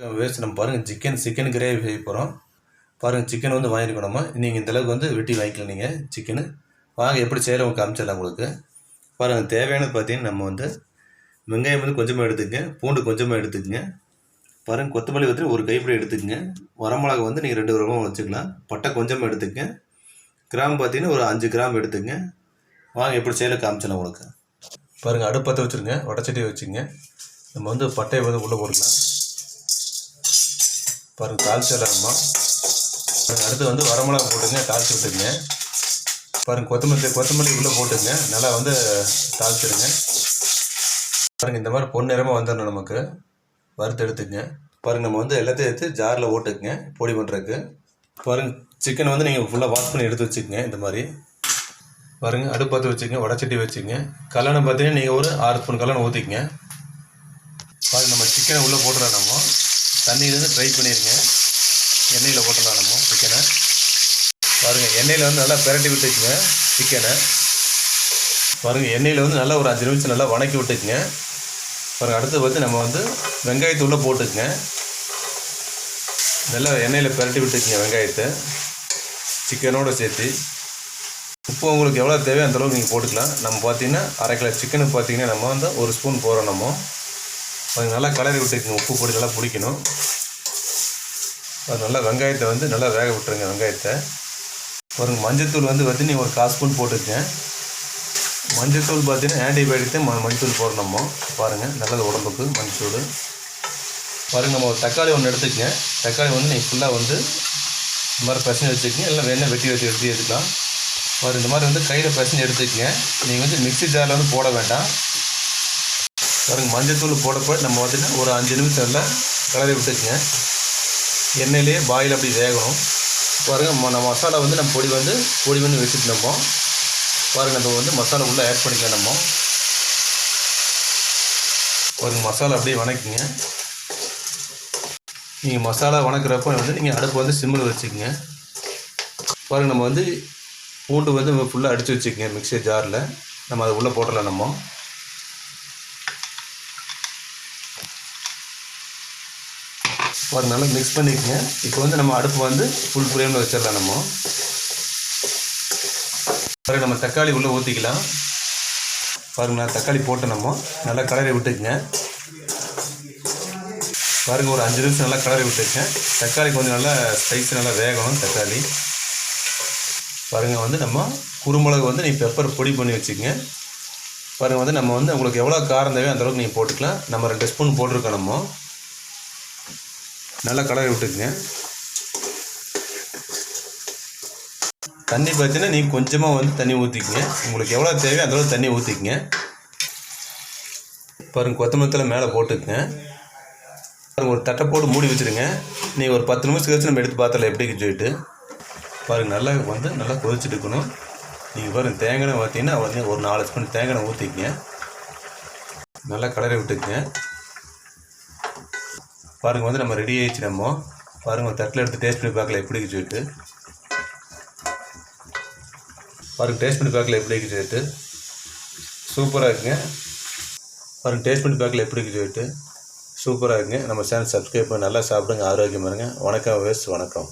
Waste நம்ம பாருங்கள் chicken chicken gravy செய்ய போகிறோம் பாருங்கள் சிக்கன் வந்து வாங்கியிருக்கோம் நம்ம. நீங்கள் இந்தளவுக்கு வந்து வெட்டி வாங்கிக்கலாம் நீங்கள் சிக்கனு வாங்க எப்படி செய்யலாம் காமிச்சிடலாம் உங்களுக்கு. பாருங்கள் தேவையானது பார்த்தீங்கன்னா நம்ம வந்து வெங்காயம் வந்து கொஞ்சமாக எடுத்துக்கங்க பூண்டு கொஞ்சமாக எடுத்துக்கங்க. பாருங்கள் கொத்தமல்லி வந்து ஒரு கைப்பிடி எடுத்துக்கங்க. வரமிளகா வந்து நீங்கள் ரெண்டு ரூபா வச்சுக்கலாம். பட்டை கொஞ்சமாக எடுத்துக்கங்க. கிராம் பார்த்தீங்கன்னா ஒரு அஞ்சு கிராம் எடுத்துக்கங்க. வாங்க எப்படி செய்யலாம் காமிச்சிடலாம் உங்களுக்கு. பாருங்கள் அடுப்பத்தை வச்சுருங்க வடச்சட்டியை வச்சுங்க நம்ம வந்து பட்டையை வந்து உள்ளே போடலாம் பாருங்கள் தாளிச்சிடலாமா அடுத்து வந்து வரமிளகா போட்டுங்க தாளிச்சு விட்டுங்க பாருங்கள் கொத்தமல்லி கொத்தமல்லி உள்ளே போட்டுங்க. நல்லா வந்து தாளிச்சிடுங்க பாருங்கள் இந்த மாதிரி பொன்னிறமாக வந்துடணும் நமக்கு. வறுத்து எடுத்துக்கங்க பாருங்கள் நம்ம வந்து எல்லாத்தையும் எடுத்து ஜாரில் ஓட்டுக்குங்க பொடி பண்ணுறதுக்கு பாருங்கள் சிக்கன் வந்து நீங்கள் ஃபுல்லாக வாஷ் பண்ணி எடுத்து வச்சுக்கோங்க இந்த மாதிரி. பாருங்கள் அடுப்பு பற்ற வச்சுக்கங்க வடச்சட்டி வச்சுக்கங்க. கல்யாணம் பார்த்தீங்கன்னா நீங்கள் ஒரு ஆறு ஸ்பூன் கல்யாணம் ஊற்றிக்கங்க பாருங்கள் நம்ம சிக்கனை உள்ளே போட்டுடலாம் நம்ம. தண்ணியிலேருந்து ட்ரை பண்ணிடுங்க எண்ணெயில் போட்டலாம் நம்ம சிக்கனை பாருங்கள் எண்ணெயில் வந்து நல்லா பிரட்டி விட்டுக்குங்க சிக்கனை பாருங்கள் எண்ணெயில் வந்து நல்லா ஒரு அஞ்சு நிமிஷம் நல்லா வணக்கி விட்டுக்குங்க பாருங்கள் அடுத்து வந்து நம்ம வந்து வெங்காயத்துள்ளே போட்டுக்குங்க நல்லா எண்ணெயில் பிரட்டி விட்டுக்குங்க வெங்காயத்தை. சிக்கனோடு சேர்த்து. உப்பு உங்களுக்கு எவ்வளோ தேவையோ அந்தளவுக்கு நீங்கள் போட்டுக்கலாம். நம்ம பார்த்தீங்கன்னா அரை கிலோ சிக்கனுக்கு பார்த்தீங்கன்னா நம்ம வந்து ஒரு ஸ்பூன் போகிறோம் நம்ம. அது நல்லா கலரி விட்டுக்குங்க உப்பு பொடி நல்லா பிடிக்கணும் அது நல்லா வெங்காயத்தை வந்து நல்லா வேக விட்டுருங்க வெங்காயத்தை. ஒரு மஞ்சத்தூள் வந்து பார்த்தீங்கன்னா ஒரு கால் ஸ்பூன் போட்டுருக்கேன் மஞ்சத்தூள் பார்த்தீங்கன்னா ஆன்டிபயோட்டிக் தான் ம மஞ்சத்தூள் போடணும்? பாருங்கள் நல்லது உடம்புக்கு மஞ்சத்தூள். பாருங்கள் நம்ம ஒரு தக்காளி ஒன்று எடுத்துக்கங்க. தக்காளி வந்து நீங்கள் ஃபுல்லாக வந்து இந்த மாதிரி பிரச்சனை வச்சுக்கோங்க. இல்லை வேணால் வெட்டி வெட்டி எடுத்து எடுத்துக்கலாம். பாரு இந்த மாதிரி வந்து கையில் பிரச்சனை எடுத்துக்கங்க. நீங்கள் வந்து மிக்ஸி ஜாரில் வந்து போட வேண்டாம். பாருங்கள் மஞ்சத்தூள் போடப்போ நம்ம வந்துட்டு ஒரு அஞ்சு நிமிஷம் நல்லா கலரி விட்டுக்குங்க எண்ணெயிலே பாயில் அப்படி வேகணும். பாருங்கள் ம- நம்ம மசாலா வந்து நம்ம பொடி வந்து பொடி பண்ணி வச்சுட்டு நம்ம பாருங்கள் நம்ம வந்து மசாலா உள்ளே ஆட் பண்ணிக்கலாம் நம்ம. பாருங்க மசாலா அப்படியே வணக்கிங்க. நீங்கள் மசாலா வணக்கிறப்ப வந்து நீங்கள் அடுப்பு வந்து சிம்மில் வச்சுக்கோங்க. பாருங்கள் நம்ம வந்து பூண்டு வந்து ஃபுல்லாக அடித்து வச்சுக்கோங்க மிக்ஸி ஜாரில் நம்ம அதை உள்ளே போட்டுடலாம் நம்ம. பாருங்க நல்லா மிக்ஸ் பண்ணிக்கோங்க. இப்போ வந்து நம்ம அடுப்பு வந்து ஃபுல் ஃப்ரேமில் வச்சிடலாம் நம்ம. பாருங்க நம்ம தக்காளி உள்ளே ஊற்றிக்கலாம் பாருங்க நான் தக்காளி போட்டு நம்ம. நல்லா கலரை விட்டுக்குங்க. பாருங்க ஒரு அஞ்சு நிமிஷம் நல்லா கலரை விட்டுருக்கேன் தக்காளி கொஞ்சம் நல்லா ஸ்பைஸ் நல்லா வேகணும் தக்காளி. பாருங்கள் வந்து நம்ம குருமிளகு வந்து நீங்கள் பெப்பர் பொடி பண்ணி வச்சுக்கோங்க. பாருங்கள் வந்து நம்ம வந்து உங்களுக்கு எவ்வளோ காரம் தேவையோ அந்த அளவுக்கு நீங்கள் போட்டுக்கலாம். நம்ம ரெண்டு ஸ்பூன் போட்டிருக்கோம் நம்ம. நல்லா கலரை விட்டுக்குங்க. தண்ணி பார்த்தீங்கன்னா நீங்கள் கொஞ்சமாக வந்து தண்ணி ஊற்றிக்கங்க உங்களுக்கு எவ்வளோ தேவையோ அந்த அளவுக்கு தண்ணி ஊற்றிக்கங்க பாருங்கள் கொத்தமல்லி தழை மேலே போட்டுக்குங்க. பாருங்க ஒரு தட்டை போட்டு மூடி வச்சுருங்க. நீங்கள் ஒரு பத்து நிமிஷம் கழிச்சு நம்ம எடுத்து பார்த்தல எப்படின்னு சொல்லிட்டு. பாருங்க நல்லா வந்து நல்லா கொதிச்சுட்டு இருக்கணும். நீங்கள் பாருங்கள் தேங்காய் பார்த்தீங்கன்னா வந்து ஒரு நாலு ஸ்பூன் தேங்காய் ஊற்றிக்கங்க நல்லா கலரை விட்டுக்குங்க. பாருங்கள் வந்து நம்ம ரெடி ஆகிடுச்சு நம்ம. பாருங்கள் ஒரு தட்டில் எடுத்து டேஸ்ட் பண்ணி பார்க்கல எப்படி சொல்லிட்டு. பாருங்க டேஸ்ட் பண்ணி பார்க்கல எப்படி இருக்குன்னு சொல்லிட்டு. சூப்பராக இருக்குங்க. பாருங்க டேஸ்ட் பண்ணி பார்க்கல எப்படி இருக்குன்னு சொல்லிட்டு. சூப்பராக இருக்குங்க. நம்ம சேனல் சப்ஸ்கிரைப் பண்ணி நல்லா சாப்பிடுங்க ஆரோக்கியமாக இருங்க. வணக்கம் வேஸ் வணக்கம்.